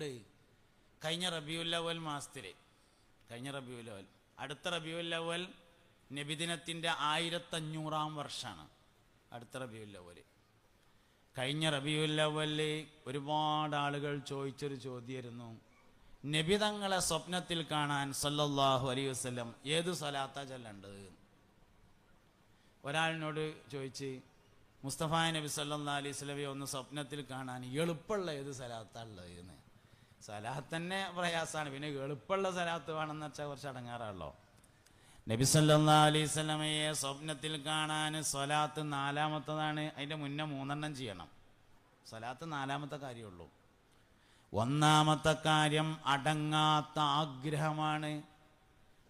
എന്നോട് കഴിഞ്ഞ റബിയുല്ലവൽ മാസത്തിൽ കഴിഞ്ഞ റബിയുല്ലവൽ അടുത്ത റബിയുല്ലവൽ നബിദിനത്തിന്റെ ആയിരത്തഞ്ഞൂറാം വർഷമാണ് അടുത്ത റബിയുല്ലവൽ കഴിഞ്ഞ റബിയുല്ലവൽ ഒരുപാട് ആളുകൾ ചോദിച്ചൊരു ചോദ്യമായിരുന്നു നബി തങ്ങളെ സ്വപ്നത്തിൽ കാണാൻ സല്ലല്ലാഹു അലൈഹി വസ്ലം ഏത് സ്വലാത്ത ചൊല്ലേണ്ടത്? ഒരാളിനോട് ചോദിച്ച് മുസ്തഫ നബി സല്ലാ അലൈഹി സ്വലമെ ഒന്ന് സ്വപ്നത്തിൽ കാണാൻ എളുപ്പമുള്ള ഏത് സ്ഥലത്താണ് ഉള്ളത് എന്ന് സലാത്ത് തന്നെ പ്രയാസമാണ് പിന്നെ എളുപ്പമുള്ള സലാത്ത് വേണമെന്ന് വെച്ചാൽ കുറച്ച് അടങ്ങാറാണല്ലോ. നബി സ്വലമയെ സ്വപ്നത്തിൽ കാണാൻ സ്വലാത്ത് നാലാമത്തതാണ്. അതിന്റെ മുന്നേ മൂന്നെണ്ണം ചെയ്യണം. സ്വലാത്ത് നാലാമത്തെ കാര്യമുള്ളൂ. ഒന്നാമത്തെ കാര്യം അടങ്ങാത്ത ആഗ്രഹമാണ്.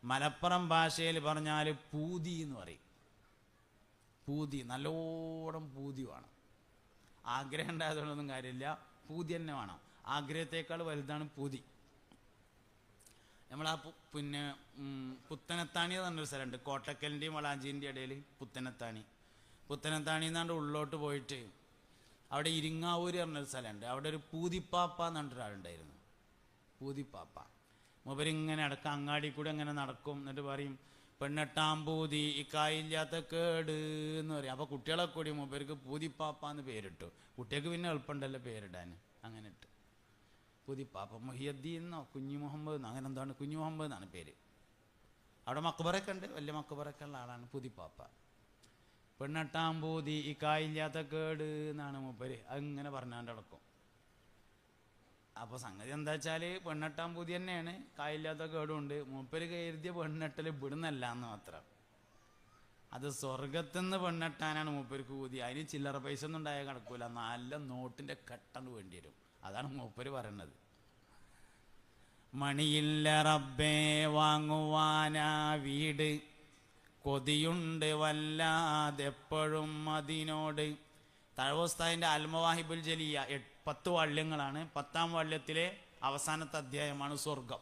മലപ്പുറം ഭാഷയിൽ പറഞ്ഞാൽ പൂതി എന്ന് പറയും. പൂതി നല്ലോണം പൂതി വേണം. ആഗ്രഹം ഉണ്ടായതുകൊണ്ടൊന്നും കാര്യമില്ല. പൂതി തന്നെ വേണം. ആഗ്രഹത്തേക്കാൾ വലുതാണ് പൂതി. നമ്മൾ ആ പിന്നെ പുത്തനത്താണി എന്ന് പറഞ്ഞൊരു സ്ഥലമുണ്ട്. കോട്ടക്കലിന്റെയും വളാഞ്ചീന്റെയും ഇടയിൽ പുത്തനത്താണി. പുത്തനത്താണി എന്നാണ്ട് ഉള്ളോട്ട് പോയിട്ട് അവിടെ ഇരിങ്ങാവൂര് പറഞ്ഞൊരു സ്ഥലമുണ്ട്. അവിടെ ഒരു പൂതിപ്പാപ്പ എന്ന് പറഞ്ഞൊരാളുണ്ടായിരുന്നു പൂതിപ്പാപ്പ. മൂപ്പരിങ്ങനെ അടക്കം അങ്ങാടി കൂടെ അങ്ങനെ നടക്കും. എന്നിട്ട് പറയും പെണ്ണെട്ടാം പൂതി ഇക്കായില്ലാത്ത കേട് എന്ന് പറയും. അപ്പോൾ കുട്ടികളെ കൂടി മൂപ്പർക്ക് പൂതിപ്പാപ്പ എന്ന് പേരിട്ടു. കുട്ടികൾക്ക് പിന്നെ എളുപ്പമുണ്ടല്ലോ പേരിടാൻ. അങ്ങനെ ഇട്ട്. പൂതിപ്പാപ്പ മുഹിയദ്ദീൻ എന്നോ കുഞ്ഞു മുഹമ്മദ് എന്നോ അങ്ങനെ എന്താണ്? കുഞ്ഞു മുഹമ്മദ് എന്നാണ് പേര്. അവിടെ മക്കബറൊക്കെ ഉണ്ട്. വലിയ മക്കബറൊക്കെ ഉള്ള ആളാണ് പൂതിപ്പാപ്പ പെണ്ണെട്ടാം പൂതി കായില്ലാത്ത കേട് എന്നാണ് മൂപ്പര്. അങ്ങനെ പറഞ്ഞാണ്ട് അടക്കും അപ്പോൾ സംഗതി എന്താ വെച്ചാൽ പെണ്ണട്ടാൻ പൂതി തന്നെയാണ്. കായില്ലാത്ത കേടുണ്ട് മൂപ്പര് കരുതിയ പെണ്ണെട്ടൽ ഇവിടുന്നല്ല എന്ന് മാത്രം. അത് സ്വർഗത്തുനിന്ന് പെണ്ണെട്ടാനാണ് മൂപ്പർക്ക് പൂതി അതിന് ചില്ലറ പൈസ ഒന്നും ഉണ്ടായാൽ കിടക്കൂല നല്ല നോട്ടിന്റെ കെട്ടണ്ട് വേണ്ടി വരും. അതാണ് മൂപ്പര് പറയുന്നത് മണിയില്ല റബ്ബേ വാങ്ങുവാനാ വീട്. കൊതിയുണ്ട് വല്ലാതെപ്പോഴും അതിനോട്. തഴവസ്താദിന്റെ അൽമവാഹിബുൽ ജലിയ പത്ത് വാള്യങ്ങളാണ്. പത്താം വാള്യത്തിലെ അവസാനത്തെ അധ്യായമാണ് സ്വർഗം.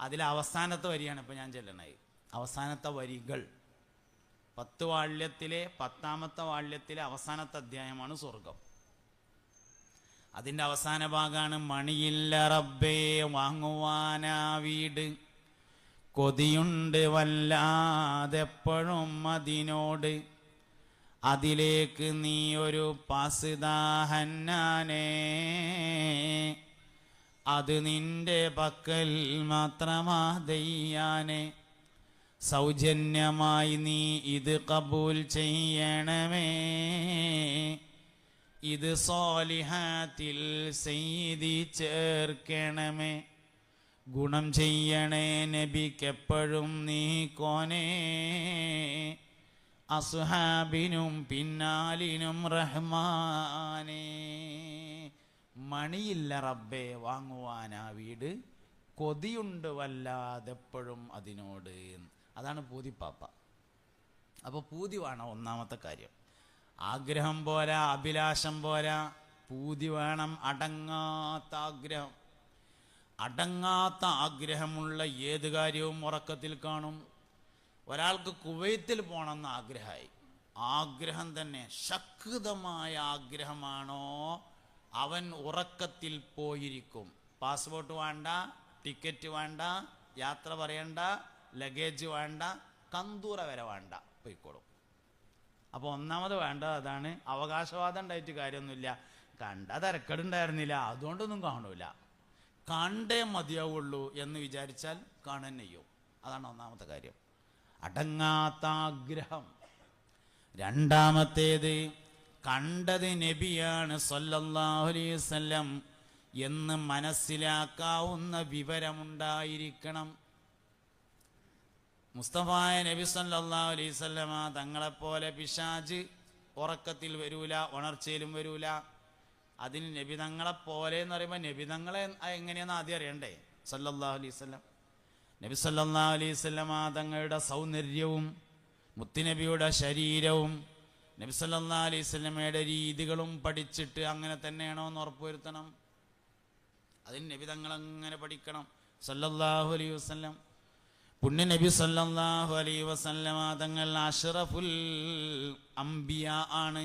അതിലെ അവസാനത്തെ വരിയാണ് ഇപ്പോൾ ഞാൻ ചെല്ലണത്. അവസാനത്തെ വരികൾ. പത്ത് വാള്യത്തിലെ പത്താമത്തെ വാള്യത്തിലെ അവസാനത്തെ അധ്യായമാണ് സ്വർഗം. അതിന്റെ അവസാന ഭാഗമാണ് മണിയില്ല റബ്ബേ വാങ്ങുവാനാ വീട്. കൊതിയുണ്ട് വല്ലാതെപ്പോഴും അതിനോട്. അതിലേക്ക് നീ ഒരു പാസിദാഹന്നാനേ. അത് നിന്റെ പക്കൽ മാത്രമാ ദയ്യാനെ സൗജന്യമായി നീ ഇത് കബൂൽ ചെയ്യണമേ. ഇത് സോലിഹാത്തിൽ സെയ്തി ചേർക്കണമേ. ഗുണം ചെയ്യണേ നബിക്കെപ്പോഴും നീ കോനേ അസുഹാബിനും പിന്നാലിനും റഹ്മാനേ. മണിയില്ല റബ്ബേ വാങ്ങുവാനാ വീട്. കൊതിയുണ്ട് വല്ലാതെപ്പോഴും അതിനോട്. അതാണ് പൂതിപ്പാപ്പ. അപ്പോൾ പൂതി വേണം ഒന്നാമത്തെ കാര്യം. ആഗ്രഹം പോരാ അഭിലാഷം പോരാ പൂതി വേണം അടങ്ങാത്ത ആഗ്രഹം. അടങ്ങാത്ത ആഗ്രഹമുള്ള ഏത് കാര്യവും ഉറക്കത്തിൽ കാണും. ഒരാൾക്ക് കുവൈത്തിൽ പോകണമെന്ന് ആഗ്രഹമായി. ആഗ്രഹം തന്നെ ശക്തമായ ആഗ്രഹമാണോ? അവൻ ഉറക്കത്തിൽ പോയിരിക്കും. പാസ്പോർട്ട് വേണ്ട ടിക്കറ്റ് വേണ്ട യാത്ര പറയണ്ട ലഗേജ് വേണ്ട കന്തൂറ വരെ വേണ്ട. പോയിക്കോളും. അപ്പോൾ ഒന്നാമത് വേണ്ട അതാണ് അവകാശവാദം ഉണ്ടായിട്ട് കാര്യമൊന്നുമില്ല. കണ്ട തിരക്കടുണ്ടായിരുന്നില്ല. അതുകൊണ്ടൊന്നും കാണൂല. കണ്ടേ മതിയാവുള്ളൂ എന്ന് വിചാരിച്ചാൽ കാണാൻ നെയ്യോ അതാണ് ഒന്നാമത്തെ കാര്യം. അടങ്ങാത്ത ആഗ്രഹം രണ്ടാമത്തേത് കണ്ടത് നബിയാണ് സല്ലല്ലാഹു അലൈഹി വസല്ലം എന്ന് മനസ്സിലാക്കാവുന്ന വിവരമുണ്ടായിരിക്കണം. മുസ്തഫായ നബി സല്ലല്ലാഹു അലൈഹി വസല്ലമ തങ്ങളെപ്പോലെ പിശാജ് ഉറക്കത്തിൽ വരൂല ഉണർച്ചയിലും വരൂല. അതിന് നബി തങ്ങളെ പോലെ എന്ന് പറയുമ്പോൾ നബി തങ്ങളെ എങ്ങനെയാണെന്ന് ആദ്യം അറിയണ്ടേ? സല്ലല്ലാഹു അലൈഹി വസല്ലം. നബി സല്ലല്ലാഹു അലൈഹി വസല്ലമ തങ്ങളുടെ സൗന്ദര്യവും മുത്തുനബിയുടെ ശരീരവും നബി സല്ലല്ലാഹു അലൈഹി വസല്ലമയുടെ രീതികളും പഠിച്ചിട്ട് അങ്ങനെ തന്നെയാണോ എന്ന് ഉറപ്പുവരുത്തണം അതിന് നബി തങ്ങളെങ്ങനെ പഠിക്കണം? സല്ലല്ലാഹു അലൈഹി വസല്ലം പുണ്യ നബി സല്ലല്ലാഹു അലൈഹി വസല്ലമ തങ്ങൾ അഷ്റഫുൽ അംബിയ ആണ്.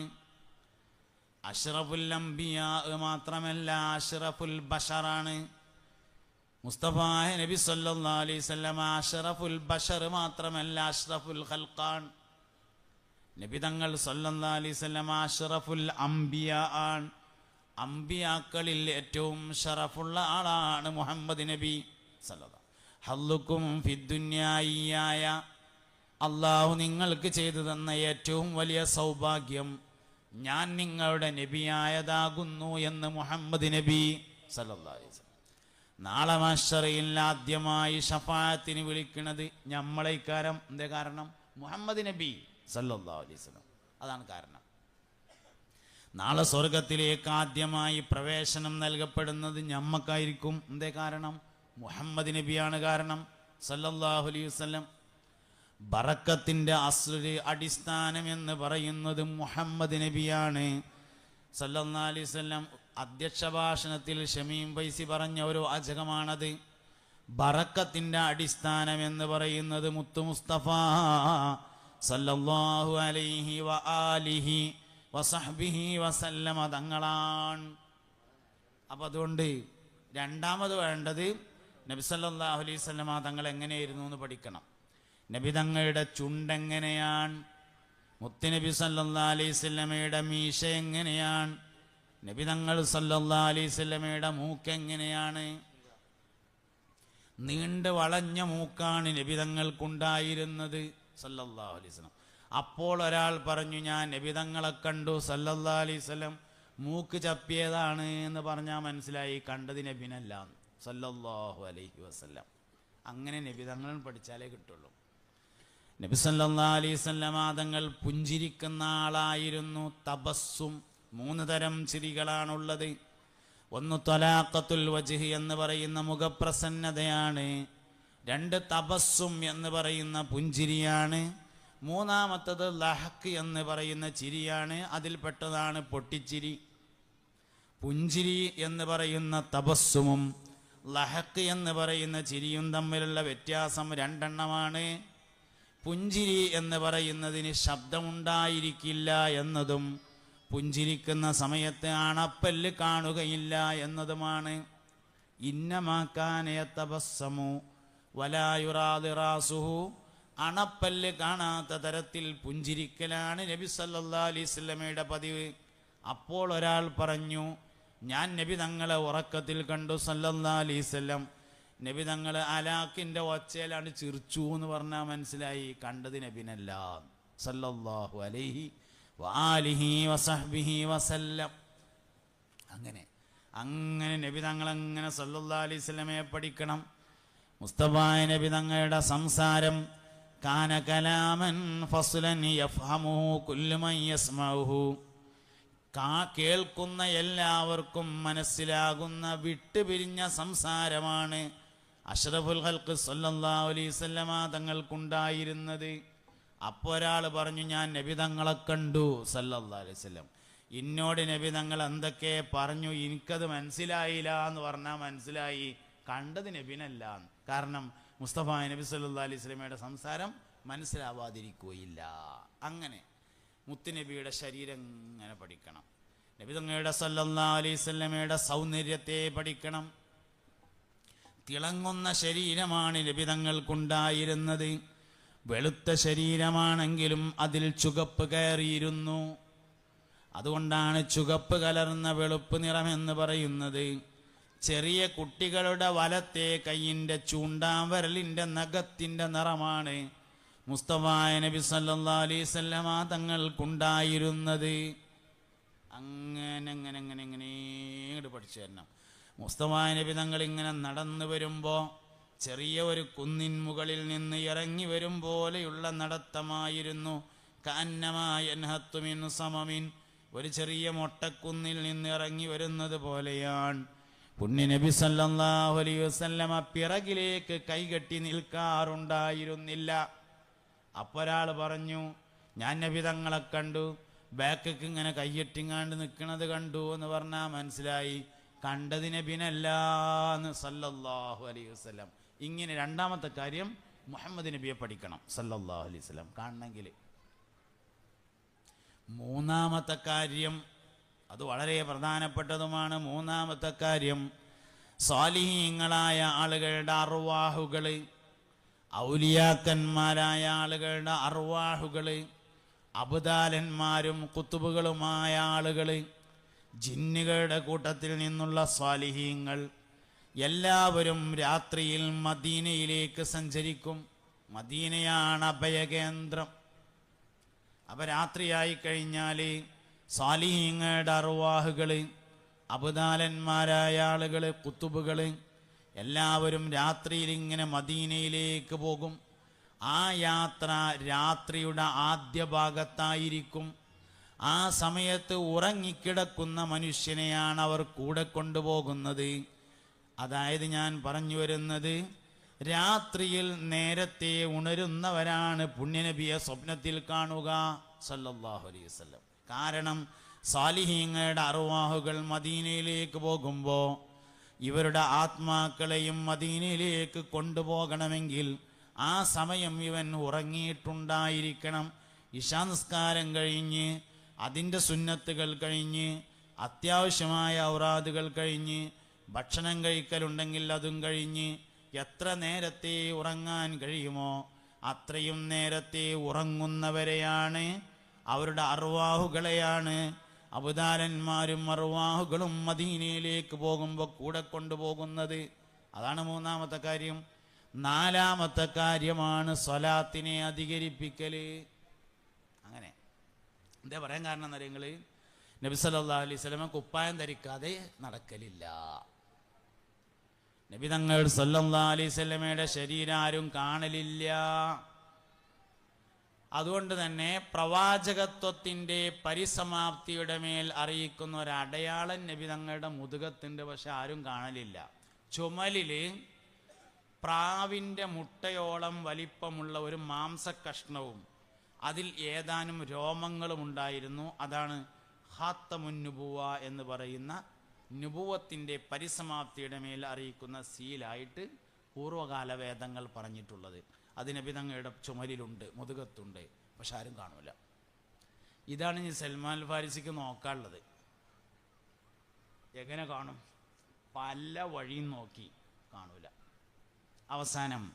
അഷ്റഫുൽ അംബിയ മാത്രമല്ല അഷ്റഫുൽ ബഷറാണ് മുസ്തഫായ നബി സല്ലല്ലാഹു അലൈഹി വസല്ലമ അഷ്റഫുൽ ബഷർ മാത്രമല്ല അഷ്റഫുൽ ഖൽഖാൻ നബി തങ്ങൾ സല്ലല്ലാഹു അലൈഹി വസല്ലമ അഷ്റഫുൽ അംബിയ ആണ്. അംബിയാക്കളിൽ ഏറ്റവും ഷറഫുള്ള ആളാണ് മുഹമ്മദ് നബി സല്ലല്ലാഹു ഹല്ലുക്കും ഫിദ്ദുന്യായിയായ അള്ളാഹു നിങ്ങൾക്ക് ചെയ്തു തന്ന ഏറ്റവും വലിയ സൗഭാഗ്യം ഞാൻ നിങ്ങളുടെ നബിയായതാകുന്നു എന്ന് മുഹമ്മദ് നബി സല്ലല്ലാഹി നാളെ മാഷറയിൽ ആദ്യമായി ഷഫായത്തിന് വിളിക്കുന്നത് ഞമ്മളെ കാരം എന്തേ കാരണം? മുഹമ്മദ് നബി സല്ലല്ലാഹു അലൈഹി അതാണ് കാരണം. നാളെ സ്വർഗത്തിലേക്ക് ആദ്യമായി പ്രവേശനം നൽകപ്പെടുന്നത് ഞമ്മക്കായിരിക്കും. എന്തേ കാരണം? മുഹമ്മദ് നബിയാണ് കാരണം. സല്ലല്ലാഹു അലൈഹി വസല്ലം ബറക്കത്തിന്റെ അസ്ര് അടിസ്ഥാനം എന്ന് പറയുന്നത് മുഹമ്മദ് നബിയാണ്. സല്ലല്ലാഹു അലൈഹി വസല്ലം അധ്യക്ഷ ഭാഷണത്തിൽ ഷമീം പൈസി പറഞ്ഞ ഒരു അജകമാണത് ബറക്കത്തിന്റെ അടിസ്ഥാനം എന്ന് പറയുന്നത് മുത്തു മുസ്തഫ സല്ലല്ലാഹു അലൈഹി വ ആലിഹി വസഹ്ബിഹി വസല്ലമ തങ്ങളാണ്. അപ്പം അതുകൊണ്ട് രണ്ടാമത് വേണ്ടത് നബി സല്ലല്ലാഹു അലൈഹി വസല്ലമ തങ്ങൾ എങ്ങനെയായിരുന്നു എന്ന് പഠിക്കണം. നബി തങ്ങളുടെ ചുണ്ടെങ്ങനെയാണ്? മുത്തുനബി സല്ലാ അലൈഹി വസല്ലമയുടെ മീശ എങ്ങനെയാണ്? നബി തങ്ങൾ സല്ലാ അലൈഹി വസല്ലമയുടെ മൂക്ക് എങ്ങനെയാണ്? നീണ്ട് വളഞ്ഞ മൂക്കാണ് നബി തങ്ങൾക്കുണ്ടായിരുന്നത് സല്ലല്ലാഹു അലൈഹി വസല്ലം. അപ്പോൾ ഒരാൾ പറഞ്ഞു ഞാൻ നബി തങ്ങളെ കണ്ടു സല്ലല്ലാ അലൈഹി വസല്ലം മൂക്ക് ചപ്പിയതാണ് എന്ന് പറഞ്ഞാൽ മനസ്സിലായി കണ്ടത് നബിനല്ല സല്ലല്ലാഹു അലൈഹി വസല്ലം. അങ്ങനെ നബി തങ്ങൾ പഠിച്ചാലേ കിട്ടുള്ളൂ. നബി സല്ലാ അലൈഹി വസല്ലം തങ്ങൾ പുഞ്ചിരിക്കുന്ന ആളായിരുന്നു. തപസ്സും മൂന്ന് തരം ചിരികളാണുള്ളത്. ഒന്ന് തൊലാക്കത്തുൽ വജിഹ് എന്ന് പറയുന്ന മുഖപ്രസന്നതയാണ്. രണ്ട് തപസ്സും എന്ന് പറയുന്ന പുഞ്ചിരിയാണ്. മൂന്നാമത്തത് ലഹക്ക് എന്ന് പറയുന്ന ചിരിയാണ്. അതിൽപ്പെട്ടതാണ് പൊട്ടിച്ചിരി. പുഞ്ചിരി എന്ന് പറയുന്ന തപസ്സുമും ലഹക്ക് എന്ന് പറയുന്ന ചിരിയും തമ്മിലുള്ള വ്യത്യാസം രണ്ടെണ്ണമാണ്. പുഞ്ചിരി എന്ന് പറയുന്നതിന് ശബ്ദമുണ്ടായിരിക്കില്ല എന്നതും പുഞ്ചിരിക്കുന്ന സമയത്ത് അണപ്പല്ല് കാണുകയില്ല എന്നതുമാണ്. ഇന്നമാക്കാനയ തപസ്സമു വലായുറാദിറാസുഹു അണപ്പല്ല് കാണാത്ത തരത്തിൽ പുഞ്ചിരിക്കലാണ് നബി സല്ലല്ലാഹു അലൈഹി വസല്ലമയുടെ പതിവ്. അപ്പോൾ ഒരാൾ പറഞ്ഞു ഞാൻ നബി തങ്ങളെ ഉറക്കത്തിൽ കണ്ടു സല്ലല്ലാഹു അലൈഹി വസല്ലം. നബി തങ്ങളെ അലാക്കിന്റെ ഒച്ചയിലാണ് ചിരിച്ചു എന്ന് പറഞ്ഞാൽ മനസ്സിലായി. കണ്ടത് നബിനല്ല. സല്ലല്ലാഹു അലൈഹി വാലിഹി വസഹ്ബിഹി വസല്ലം. അങ്ങനെ അങ്ങനെ നബി തങ്ങൾ അങ്ങനെ സല്ലാ അലൈഹി വസല്ലമയെ പഠിക്കണം? മുസ്തഫായ നബി തങ്ങളുടെ സംസാരം കാന കലാമൻ ഫസുലൻ യഫ്ഹമുഹു കുല്ലു യസ്മഹു കാ കേൾക്കുന്ന എല്ലാവർക്കും മനസ്സിലാകുന്ന വിട്ടുപിരിഞ്ഞ സംസാരമാണ് അഷ്റഫുൽ ഹൽക്ക് സല്ലാ അലൈഹി വസല്ലമ തങ്ങൾക്കുണ്ടായിരുന്നത്. അപ്പോൾ ഒരാൾ പറഞ്ഞു ഞാൻ നബി തങ്ങളെ കണ്ടു സല്ലാ അലൈഹി വസല്ലം. ഇന്നോട് നബി തങ്ങൾ എന്തൊക്കെ പറഞ്ഞു? എനിക്കത് മനസ്സിലായില്ല എന്ന് പറഞ്ഞാൽ മനസ്സിലായി. കണ്ടത് നബിനല്ല കാരണം മുസ്തഫ നബി സല്ലാ അലൈഹി വസല്ലമയുടെ സംസാരം മനസ്സിലാവാതിരിക്കുകയില്ല. അങ്ങനെ മുത്തുനബിയുടെ ശരീരം ഇങ്ങനെ പഠിക്കണം. നബി തങ്ങളുടെ സല്ലല്ലാഹു അലൈഹി വസല്ലമയുടെ സൗന്ദര്യത്തെ പഠിക്കണം. തിളങ്ങുന്ന ശരീരമാണ് നബി തങ്ങൾക്കുണ്ടായിരുന്നത് വെളുത്ത ശരീരമാണെങ്കിലും അതിൽ ചുകപ്പ് കയറിയിരുന്നു. അതുകൊണ്ടാണ് ചുകപ്പ് കലർന്ന വെളുപ്പ് നിറമെന്ന് പറയുന്നത്. ചെറിയ കുട്ടികളുടെ വലത്തെ കൈയിന്റെ ചൂണ്ടാവരലിന്റെ നഖത്തിന്റെ നിറമാണ് മുസ്തഫായ നബി സല്ലല്ലാഹു അലൈഹി വസല്ലമ തങ്ങൾക്കുണ്ടായിരുന്നത്. അങ്ങനെ അങ്ങനെ അങ്ങനെ അങ്ങനെ ഇങ്ങോട്ട് പഠിച്ചു തരണം. മുസ്തഫായ നബി തങ്ങൾ ഇങ്ങനെ നടന്നു വരുമ്പോൾ ചെറിയ ഒരു കുന്നിൻ മുകളിൽ നിന്ന് ഇറങ്ങി വരും പോലെയുള്ള നടത്തമായിരുന്നു. കാന്നമായൻഹത്തുമിൻ സമമിൻ. ഒരു ചെറിയ മൊട്ടക്കുന്നിൽ നിന്ന് ഇറങ്ങി വരുന്നത് പോലെയാണ്. പുണ്യ നബി സല്ലല്ലാഹു അലൈഹി വസല്ലമ പിറകിലേക്ക് കൈകെട്ടി നിൽക്കാറുണ്ടായിരുന്നില്ല. അപ്പൊരാൾ പറഞ്ഞു ഞാൻ നബി തങ്ങളെ കണ്ടു ബാക്കൊക്കെ ഇങ്ങനെ കയ്യെട്ടിങ്ങാണ്ട് നിൽക്കണത് കണ്ടു എന്ന് പറഞ്ഞാൽ മനസ്സിലായി. കണ്ടത് നബിനല്ലാന്ന് സല്ലല്ലാഹു അലൈഹി വസ്ലം ഇങ്ങനെ രണ്ടാമത്തെ കാര്യം മുഹമ്മദ് നബിയെ പഠിക്കണം സല്ലല്ലാഹു അലൈഹി വസല്ലം. കാണണമെങ്കിൽ. മൂന്നാമത്തെ കാര്യം അത് വളരെ പ്രധാനപ്പെട്ടതുമാണ്. മൂന്നാമത്തെ കാര്യം സ്വാലിഹീങ്ങളായ ആളുകളുടെ അറുവാഹുകൾ ഔലിയാക്കന്മാരായ ആളുകളുടെ അർവാഹുകൾ അബുദാലന്മാരും കുത്തുബുകളുമായ ആളുകൾ ജിന്നുകളുടെ കൂട്ടത്തിൽ നിന്നുള്ള സ്വാലിഹീങ്ങൾ എല്ലാവരും രാത്രിയിൽ മദീനയിലേക്ക് സഞ്ചരിക്കും. മദീനയാണ് അഭയകേന്ദ്രം. അപ്പം രാത്രിയായി കഴിഞ്ഞാൽ സ്വാലിഹീങ്ങളുടെ അറുവാഹുകൾ അബുദാലന്മാരായ ആളുകൾ കുത്തുബുകൾ എല്ലാവരും രാത്രിയിൽ ഇങ്ങനെ മദീനയിലേക്ക് പോകും. ആ യാത്ര രാത്രിയുടെ ആദ്യ ഭാഗത്തായിരിക്കും. ആ സമയത്ത് ഉറങ്ങിക്കിടക്കുന്ന മനുഷ്യനെയാണ് അവർ കൂടെ കൊണ്ടുപോകുന്നത്. അതായത് ഞാൻ പറഞ്ഞു വരുന്നത് രാത്രിയിൽ നേരത്തെ ഉണരുന്നവരാണ് പുണ്യനബിയെ സ്വപ്നത്തിൽ കാണുക സല്ലല്ലാഹു അലൈഹി വസല്ലം. കാരണം സാലിഹീങ്ങയുടെ അറുവാഹുകൾ മദീനയിലേക്ക് പോകുമ്പോൾ ഇവരുടെ ആത്മാക്കളെയും മദീനയിലേക്ക് കൊണ്ടുപോകണമെങ്കിൽ ആ സമയം ഇവൻ ഉറങ്ങിയിട്ടുണ്ടായിരിക്കണം. ഇശാനിസ്കാരം കഴിഞ്ഞ് അതിന്റെ സുന്നത്തുകൾ കഴിഞ്ഞ് അത്യാവശ്യമായ ഔറാദുകൾ കഴിഞ്ഞ് ഭക്ഷണം കഴിക്കലുണ്ടെങ്കിൽ അതും കഴിഞ്ഞ് എത്ര നേരത്തെ ഉറങ്ങാൻ കഴിയുമോ അത്രയും നേരത്തെ ഉറങ്ങുന്നവരെയാണ് അവരുടെ അറുവാഹുകളെയാണ് അബുദാരന്മാരും മറുവാഹുകളും മദീനയിലേക്ക് പോകുമ്പോൾ കൂടെ കൊണ്ടുപോകുന്നത്. അതാണ് മൂന്നാമത്തെ കാര്യം. നാലാമത്തെ കാര്യമാണ് സ്വലാത്തിനെ അധികരിപ്പിക്കൽ അങ്ങനെ. എന്താ പറയാൻ കാരണം എന്താ നിങ്ങൾ നബി അലൈഹി സ്വലമ കുപ്പായം ധരിക്കാതെ നടക്കലില്ല. നബി തങ്ങൾ സല്ലാ അലൈഹി സ്വലമയുടെ ശരീരം ആരും കാണലില്ല. അതുകൊണ്ട് തന്നെ പ്രവാചകത്വത്തിന്റെ പരിസമാപ്തിയുടെ മേൽ അറിയിക്കുന്ന ഒരു അടയാളം നബി തങ്ങളുടെ മുതുകത്തുണ്ട് പക്ഷെ ആരും കാണലില്ല. ചുമലിൽ പ്രാവിന്റെ മുട്ടയോളം വലിപ്പമുള്ള ഒരു മാംസക്കഷ്ണവും അതിൽ ഏതാനും രോമങ്ങളും ഉണ്ടായിരുന്നു. അതാണ് ഹാത്തമുന്നുബുവ എന്ന് പറയുന്ന നുബുവത്തിന്റെ പരിസമാപ്തിയുടെ മേൽ അറിയിക്കുന്ന സീലായിട്ട് പൂർവകാല വേദങ്ങൾ പറഞ്ഞിട്ടുള്ളത്. അത് നബിതങ്ങളുടെ ചുമലിലുണ്ട് മുതുകത്തുണ്ട്. പക്ഷെ ആരും കാണൂല. ഇതാണ് ഇനി സൽമാൻ ഫാരിസിക്ക് നോക്കാനുള്ളത്. എങ്ങനെ കാണും? പല വഴിയും നോക്കി കാണൂല. അവസാനം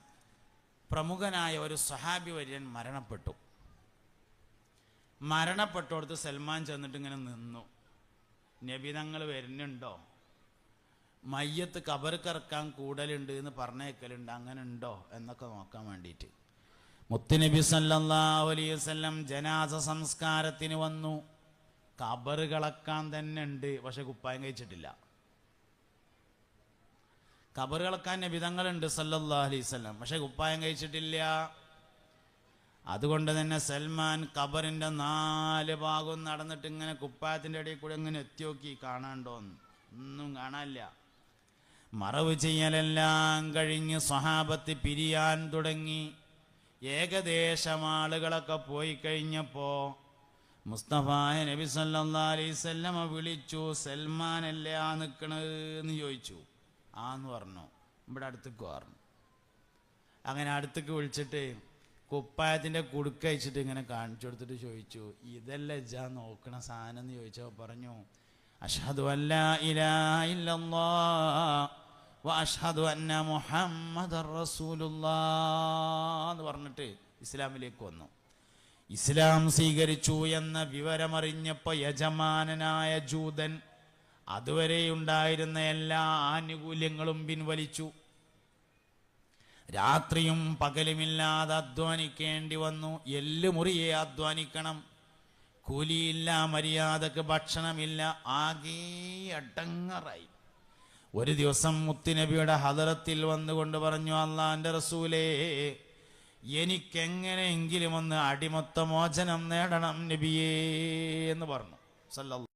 പ്രമുഖനായ ഒരു സഹാബി വര്യൻ മരണപ്പെട്ടു. മരണപ്പെട്ടോടത്ത് സൽമാൻ ചെന്നിട്ട് ഇങ്ങനെ നിന്നു നബിതങ്ങൾ വരുന്നുണ്ടോ? മയ്യത്ത് കബർക്കിറക്കാൻ കൂടലുണ്ട് എന്ന് പറഞ്ഞേക്കലുണ്ട്. അങ്ങനെ ഉണ്ടോ എന്നൊക്കെ നോക്കാൻ വേണ്ടിയിട്ട്. മുത്തുനബി സല്ലല്ലാഹു അലൈഹി ജനാസ സംസ്കാരത്തിന് വന്നു. കബർ കളക്കാൻ തന്നെ ഉണ്ട് പക്ഷെ കുപ്പായം കഴിച്ചിട്ടില്ല. കബർ കളക്കാൻ നബിതങ്ങളുണ്ട് സല്ലല്ലാ അലൈഹി പക്ഷെ കുപ്പായം കഴിച്ചിട്ടില്ല. അതുകൊണ്ട് തന്നെ സൽമാൻ കബറിന്റെ നാല് ഭാഗവും നടന്നിട്ട് ഇങ്ങനെ കുപ്പായത്തിന്റെ ഇടയിൽ കൂടെ ഇങ്ങനെ എത്തി നോക്കി കാണാണ്ടോന്ന് ഒന്നും കാണാനില്ല. മറവ് ചെയ്യലെല്ലാം കഴിഞ്ഞ് സ്വഹാബത്ത് പിരിയാൻ തുടങ്ങി. ഏകദേശം ആളുകളൊക്കെ പോയി കഴിഞ്ഞപ്പോ മുസ്തഫായ നബി സല്ലാ അലൈഹി വസല്ലമ വിളിച്ചു സൽമാനല്ലേ ആ നിൽക്കണെന്ന് എന്ന് ചോദിച്ചു. ആന്ന് പറഞ്ഞു. ഇവിടെ അടുത്തേക്ക് പറഞ്ഞു അങ്ങനെ അടുത്തേക്ക് വിളിച്ചിട്ട് കുപ്പായത്തിന്റെ കുടുക്ക അയച്ചിട്ട് ഇങ്ങനെ കാണിച്ചു കൊടുത്തിട്ട് ചോദിച്ചു ഇതല്ല ജാ നോക്കണ സാധനം എന്ന് ചോദിച്ചോ പറഞ്ഞു അഷാദു അല്ല ഇലാ ഇല്ലല്ലാഹ്. വ അഷ്ഹദു അന്ന മുഹമ്മദ് റസൂലുള്ളാഹ് എന്ന് പറഞ്ഞിട്ട് ഇസ്ലാമിലേക്ക് വന്നു. ഇസ്ലാം സ്വീകരിച്ചു എന്ന വിവരമറിഞ്ഞപ്പോൾ യജമാനനായ ജൂതൻ അതുവരെ ഉണ്ടായിരുന്ന എല്ലാ ആനുകൂല്യങ്ങളും പിൻവലിച്ചു. രാത്രിയും പകലുമില്ലാതെ അധ്വാനിക്കേണ്ടി വന്നു. എല്ലുമുറിയെ അധ്വാനിക്കണം. കൂലിയില്ല മര്യാദയ്ക്ക് ഭക്ഷണമില്ല. ആകെ അടങ്ങറായി. ഒരു ദിവസം മുത്തുനബിയുടെ ഹദറത്തിൽ വന്നുകൊണ്ട് പറഞ്ഞു അള്ളാന്റെ റസൂലേ എനിക്കെങ്ങനെയെങ്കിലും ഒന്ന് അടിമത്ത മോചനം നേടണം നബിയേ എന്ന് പറഞ്ഞു. സല്ലല്ലാഹു